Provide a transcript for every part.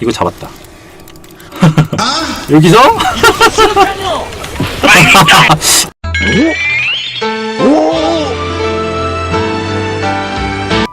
이거 잡았다. 여기서?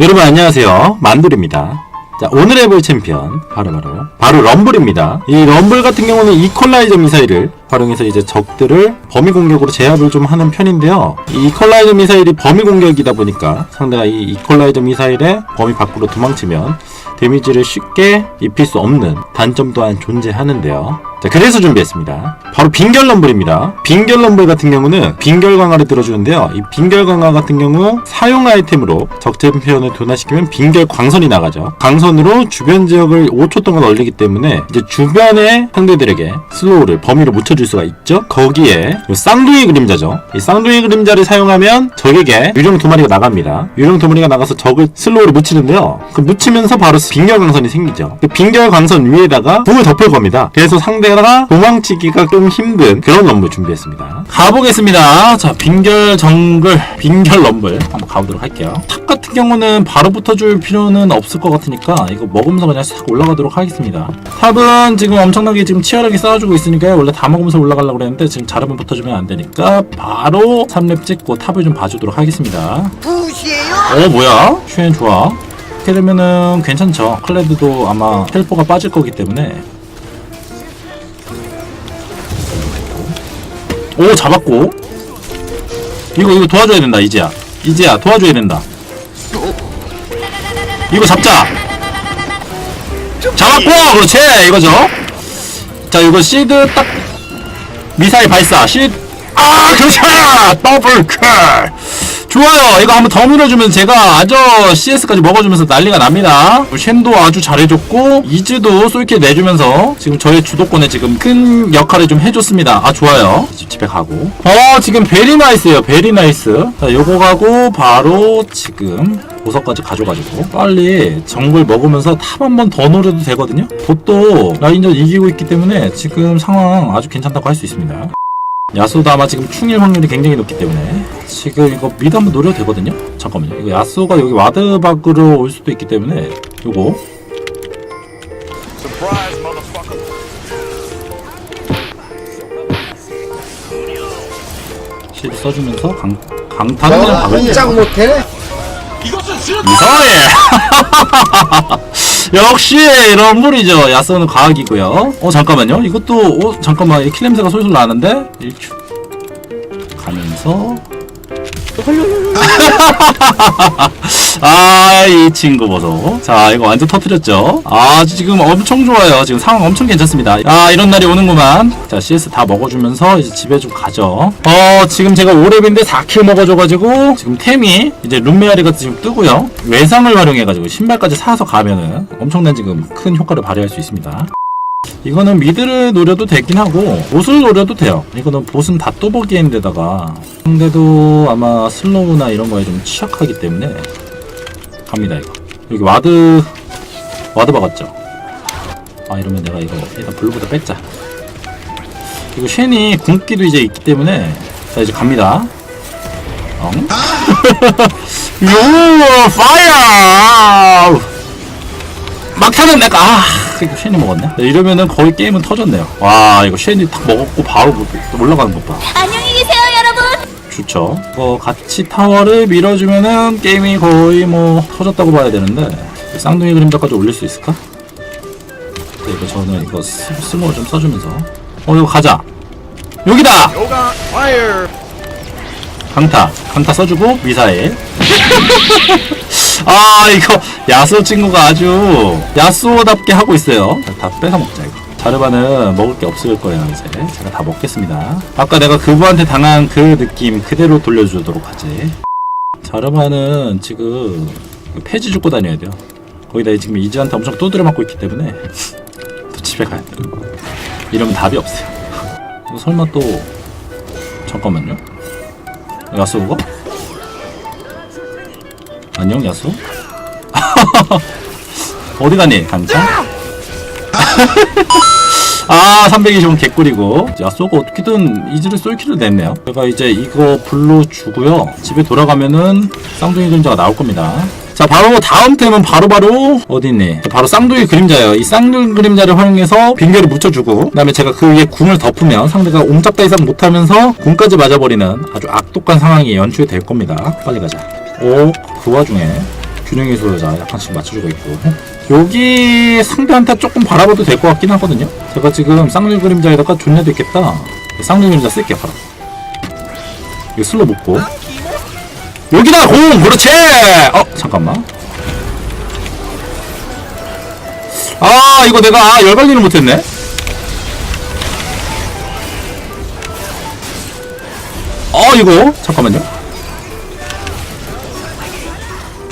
여러분 안녕하세요. 만돌입니다. 자 오늘 해볼 챔피언 바로 바로 바로 럼블입니다. 이 럼블 같은 경우는 이퀄라이저 미사일을 활용해서 이제 적들을 범위 공격으로 제압을 좀 하는 편인데요 이 이퀄라이저 미사일이 범위 공격이다 보니까 상대가 이 이퀄라이저 미사일의 범위 밖으로 도망치면 데미지를 쉽게 입힐 수 없는 단점 또한 존재하는데요. 자, 그래서 준비했습니다. 바로 빙결 럼블입니다. 빙결 럼블 같은 경우는 빙결 강화를 들어주는데요. 이 빙결 강화 같은 경우 사용 아이템으로 적 챔피언을 도나시키면 빙결 광선이 나가죠. 광선으로 주변 지역을 5초 동안 얼리기 때문에 이제 주변의 상대들에게 슬로우를 범위로 묻혀 줄 수가 있죠. 거기에 요 쌍둥이 그림자죠. 이 쌍둥이 그림자를 사용하면 적에게 유령 두 마리가 나갑니다. 유령 두 마리가 나가서 적을 슬로우로 묻히는데요. 그 묻히면서 바로 빙결 광선이 생기죠. 그 빙결 광선 위에다가 궁을 덮을 겁니다. 그래서 상대가 도망치기가 좀 힘든 그런 럼블 준비했습니다. 가보겠습니다. 자, 빙결 정글, 빙결 럼블 한번 가보도록 할게요. 탑 같은 경우는 바로 붙어줄 필요는 없을 것 같으니까 이거 먹으면서 그냥 싹 올라가도록 하겠습니다. 탑은 지금 엄청나게 지금 치열하게 싸워주고 있으니까 원래 다 먹으면서 올라가려고 그랬는데 지금 자르면 붙어주면 안 되니까 바로 3렙 찍고 탑을 좀 봐주도록 하겠습니다. 어 뭐야? 슈엔 좋아. 이렇게 되면은 괜찮죠. 클레드도 아마 헬퍼가 빠질 거기 때문에. 오 잡았고. 이거 이거 도와줘야 된다 이제야. 이제야 도와줘야 된다. 이거 잡자. 잡았고 그렇지 이거죠. 자 이거 시드 딱 미사일 발사 시드 아 그렇죠 더블 킬 좋아요. 이거 한번 더 밀어주면 제가 아저 CS까지 먹어주면서 난리가 납니다. 쉔도 아주 잘해줬고 이즈도 쏠킬 내주면서 지금 저의 주도권에 지금 큰 역할을 좀 해줬습니다. 아 좋아요. 집- 집에 가고. 어 지금 베리 나이스에요. 베리 나이스. 자 요거 가고 바로 지금 보석까지 가져가지고 빨리 정글 먹으면서 탑 한 번 더 노려도 되거든요. 보또 라인전 이기고 있기 때문에 지금 상황 아주 괜찮다고 할 수 있습니다 야수도 아마 지금 충일 확률이 굉장히 높기 때문에 지금 이거 미드 한번 노려도 되거든요? 잠깐만요. 이거 야수가 여기 와드 밖으로 올 수도 있기 때문에 요거. 실드 써주면서 강, 강타는 그냥 너 박을게요 꼼짝 못해? 이상해 역시 이런 물이죠. 야스는 과학이고요. 어 잠깐만요. 이것도 어 잠깐만. 이 킬냄새가 솔솔 나는데? 1큐 가면서 아 이 친구 보소. 자 이거 완전 터트렸죠? 아 지금 엄청 좋아요. 지금 상황 엄청 괜찮습니다. 아 이런 날이 오는구만. 자 CS 다 먹어주면서 이제 집에 좀 가죠. 어 지금 제가 5렙인데 4킬 먹어줘가지고 지금 템이 이제 룸메아리가 지금 뜨고요. 외상을 활용해가지고 신발까지 사서 가면은 엄청난 지금 큰 효과를 발휘할 수 있습니다. 이거는 미드를 노려도 되긴 하고 보스를 노려도 돼요. 이거는 보스는 다 뚜벅이인데다가. 상대도 아마 슬로우나 이런 거에 좀 취약하기 때문에 갑니다 이거. 여기 와드 와드 박았죠? 아 이러면 내가 이거 일단 블루보다 뺐자. 이거 쉔이 궁기도 이제 있기 때문에 자 이제 갑니다. 엉? 요 파이어! 막타는 내가 아 이거 쉔이 먹었네? 네, 이러면은 거의 게임은 터졌네요. 와 이거 쉔이 딱 먹었고 바로 뭐- 또 올라가는 것봐 좋죠. 뭐 같이 타워를 밀어주면은 게임이 거의 뭐 터졌다고 봐야 되는데 쌍둥이 그림자까지 올릴 수 있을까? 네, 이거 저는 이거 스- 슬로우 좀 써주면서. 어 이거 가자. 여기다! 강타. 강타 써주고 미사일. 아 이거 야수 친구가 아주 야수답게 하고 있어요. 자, 다 뺏어 먹자 이거 자르바는 먹을 게 없을 거예요 이제. 제가 다 먹겠습니다. 아까 내가 그부한테 당한 그 느낌 그대로 돌려주도록 하지. 자르바는 지금 폐지 죽고 다녀야 돼요. 거기다 지금 이지한테 엄청 두드려 맞고 있기 때문에 또 집에 가야 돼요. 이러면 답이 없어요. 이거 설마 또 잠깐만요. 야수가? 안녕 야수? 어디 가니 강창? 아 320은 개꿀이고. 야수가 어떻게든 이즈를 쏠키를 냈네요. 제가 이제 이거 블루 주고요. 집에 돌아가면은 쌍둥이 근자가 나올 겁니다. 자 바로 다음 템은 바로바로 어디 있니? 자, 바로 쌍둥이 그림자예요. 이 쌍둥이 그림자를 활용해서 빙결을 묻혀주고 그 다음에 제가 그 위에 궁을 덮으면 상대가 옴짝다 이상 못하면서 궁까지 맞아버리는 아주 악독한 상황이 연출이 될 겁니다. 빨리 가자. 오그 와중에 균형의 소여자 약간씩 맞춰주고 있고 여기 상대한테 조금 바라봐도 될 것 같긴 하거든요. 제가 지금 쌍둥이 그림자에다가 존냐도 있겠다. 쌍둥이 그림자 쓸게요 바로. 이거 슬로 묶고. 여기다 공! 그렇지! 어 잠깐만. 아 이거 내가 아, 열관리를 못했네. 어 이거. 잠깐만요.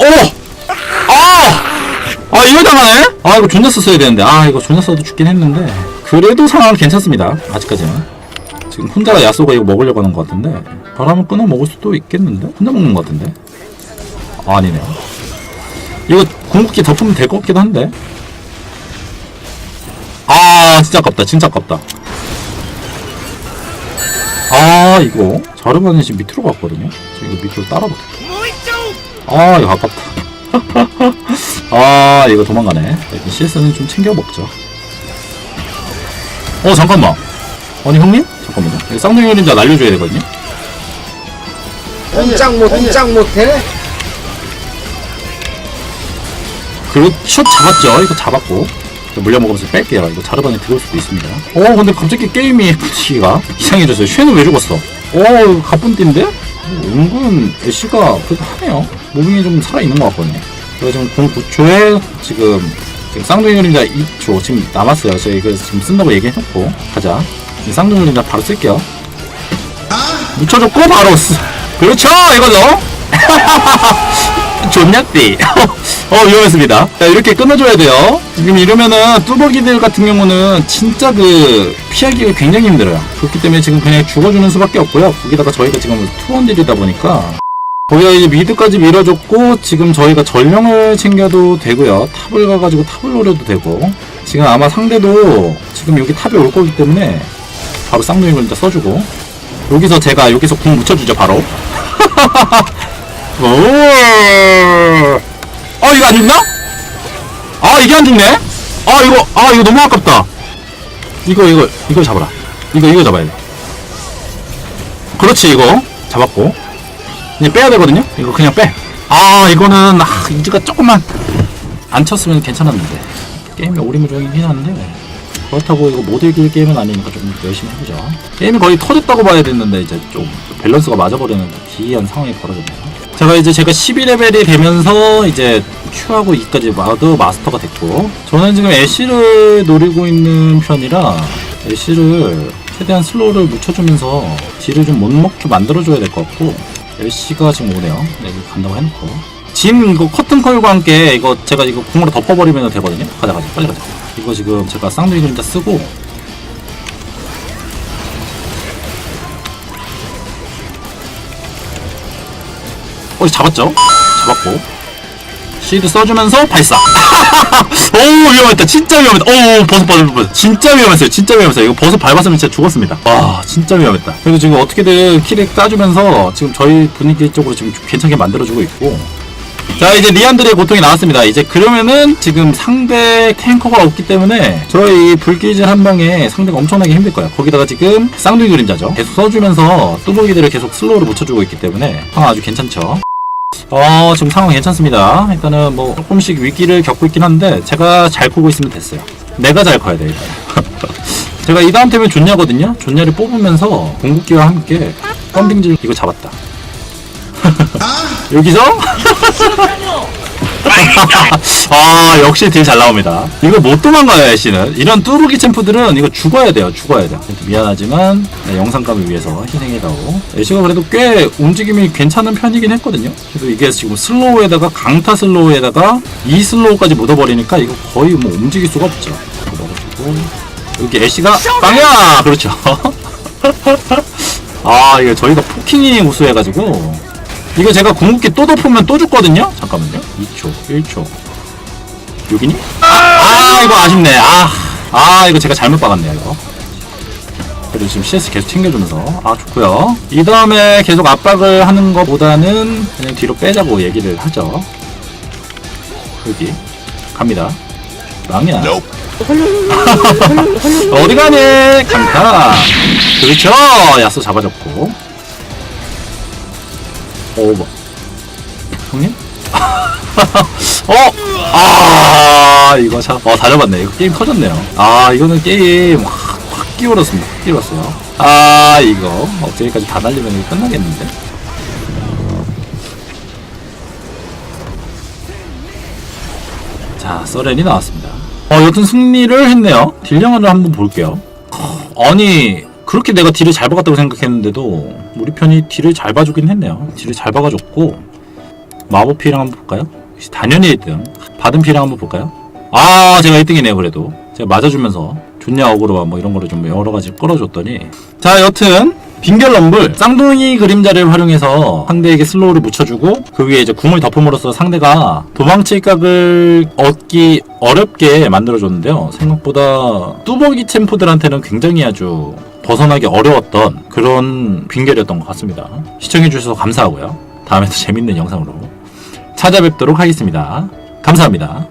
아 이거 당하네 아 이거 존나 썼어야 되는데. 아 이거 존나 써도 죽긴 했는데. 그래도 상황은 괜찮습니다 아직까지는. 지금 혼자가 야쏘가 이거 먹으려고 하는 것 같은데. 바람을 끊어 먹을 수도 있겠는데? 혼자 먹는 것 같은데? 아, 아니네요. 이거 궁극기 덮으면 될 것 같기도 한데. 아 진짜 아깝다 진짜 아깝다. 아 이거 자르반이 지금 밑으로 갔거든요. 지금 이거 밑으로 따라붙어 아 이거 아깝다 아 이거 도망가네. CS는 좀 챙겨 먹죠. 어 잠깐만. 아니 형님? 잠깐만요. 쌍둥이 그림자 날려줘야 되거든요. 꼼짝 못, 꼼짝 못해? 그렇죠 잡았죠? 이거 잡았고. 물려먹으면서 뺄게요. 이거 자르반에 들어올 수도 있습니다. 어 근데 갑자기 게임이 분위기가 이상해졌어요. 쉐는 왜 죽었어? 어 이거 가뿐띠인데? 은근 애쉬가 그래도 하네요. 무빙이 좀 살아있는 것 같거든요 제가 지금 공 9초에 지금 지금 쌍둥이 그림자 2초 지금 남았어요. 제가 이거 지금 쓴다고 얘기해놓고 가자. 이 쌍둥이 그림자 바로 쓸게요. 묻혀줬고 바로 쓰 그렇죠 이거죠 존냐띠. 어 위험했습니다. 자 이렇게 끊어줘야 돼요. 지금 이러면은 뚜벅이들 같은 경우는 진짜 그 피하기가 굉장히 힘들어요. 그렇기 때문에 지금 그냥 죽어주는 수밖에 없고요. 거기다가 저희가 지금 투원딜이다 보니까 거기가 이제 미드까지 밀어줬고 지금 저희가 전령을 챙겨도 되고요 탑을 가가지고 탑을 노려도 되고 지금 아마 상대도 지금 여기 탑에 올 거기 때문에 바로 쌍둥이 그림자 써주고 여기서 제가 여기서 궁 묻혀주죠 바로 오. 어 이거 안 죽나? 아 이게 안 죽네? 아 이거 아 이거 너무 아깝다. 이거 이거 이거 잡아라. 이거 이거 잡아야 돼. 그렇지 이거 잡았고 이제 빼야 되거든요. 이거 그냥 빼. 아 이거는 아 이즈가 조금만 안 쳤으면 괜찮았는데 게임이 오리무중이긴 한데 그렇다고 이거 못 이길 게임은 아니니까 좀 열심히 해보자. 게임이 거의 터졌다고 봐야 됐는데 이제 좀 밸런스가 맞아버리는 기이한 상황이 벌어졌네요. 제가 이제 제가 12레벨이 되면서 이제 Q하고 E까지 마더 마스터가 됐고 저는 지금 애쉬를 노리고 있는 편이라 애쉬를 최대한 슬로우를 묻혀주면서 딜을 좀 못 먹게 만들어줘야 될 것 같고 애쉬가 지금 오네요. 네, 이거 간다고 해놓고 진 이거 커튼 컬과 함께 이거 제가 이거 궁으로 덮어버리면 되거든요. 가자 가자 빨리 가자. 이거 지금 제가 쌍둥이 그림자 쓰고 어 잡았죠? 잡았고 시드 써주면서 발사 오 위험했다. 진짜 위험했다. 오 버섯 버섯 버섯. 진짜 위험했어요. 진짜 위험했어요. 이거 버섯 밟았으면 진짜 죽었습니다. 와 진짜 위험했다. 그래도 지금 어떻게든 킬을 따주면서 지금 저희 분위기 쪽으로 지금 좀 괜찮게 만들어주고 있고. 자 이제 리안드의 고통이 나왔습니다. 이제 그러면은 지금 상대 탱커가 없기 때문에 저희 불길질 한 방에 상대가 엄청나게 힘들 거예요. 거기다가 지금 쌍둥이 그림자죠. 계속 써주면서 뚜벅이들을 계속 슬로우로 묻혀주고 있기 때문에 상황 아주 괜찮죠 어 지금 상황 괜찮습니다. 일단은 뭐 조금씩 위기를 겪고 있긴 한데 제가 잘 크고 있으면 됐어요. 내가 잘 커야 돼 일단. 제가 이 다음 템은 존냐거든요? 존냐를 뽑으면서 궁극기와 함께 펌빙질 이거 잡았다. 여기서 아 역시 딜 잘 나옵니다. 이거 못 도망가요 애쉬는. 이런 뚜루기 챔프들은 이거 죽어야 돼요 죽어야 돼요. 미안하지만 네, 영상감을 위해서 희생해다오. 애쉬가 그래도 꽤 움직임이 괜찮은 편이긴 했거든요. 그래도 이게 지금 슬로우에다가 강타 슬로우에다가 이 슬로우까지 묻어버리니까 이거 거의 뭐 움직일 수가 없죠. 그래가지고. 여기 애쉬가 빵야! 그렇죠. 아 이거 저희가 포킹이 우수해가지고 이거 제가 궁극기 또 덮으면 또 죽거든요? 잠깐만요. 2초, 1초. 여기니? 아, 아, 이거 아쉽네. 아, 아, 이거 제가 잘못 박았네요, 이거. 그래도 지금 CS 계속 챙겨주면서. 아, 좋고요 이 다음에 계속 압박을 하는 것보다는 그냥 뒤로 빼자고 얘기를 하죠. 여기 갑니다 망이야 어디 가니 강타 그렇죠 야스 잡아줬고 오 뭐. 형님? 어? 아 이거 참 어다 잡았네. 이거 게임 터졌네요. 아 이거는 게임 확, 확 끼울었습니다. 확 끼울었어요. 아 이거 억제기까지 다 날리면 이거 끝나겠는데? 자 써렌이 나왔습니다. 어 여튼 승리를 했네요. 딜량을 한번 볼게요. 아니 그렇게 내가 딜을 잘 박았다고 생각했는데도 우리 편이 딜을 잘 봐주긴 했네요 딜을 잘 박아줬고 마법 피랑 한번 볼까요? 단연히 1등 받은 피랑 한번 볼까요? 아 제가 1등이네요 그래도 제가 맞아주면서 좋냐 어그로와 뭐 이런 거를 좀 여러 가지 끌어줬더니 자 여튼 빙결 럼블 쌍둥이 그림자를 활용해서 상대에게 슬로우를 묻혀주고 그 위에 이제 궁을 덮음으로써 상대가 도망칠 각을 얻기 어렵게 만들어줬는데요 생각보다 뚜벅이 챔프들한테는 굉장히 아주 벗어나기 어려웠던 그런 빙결이었던 것 같습니다. 시청해주셔서 감사하고요. 다음에 또 재밌는 영상으로 찾아뵙도록 하겠습니다. 감사합니다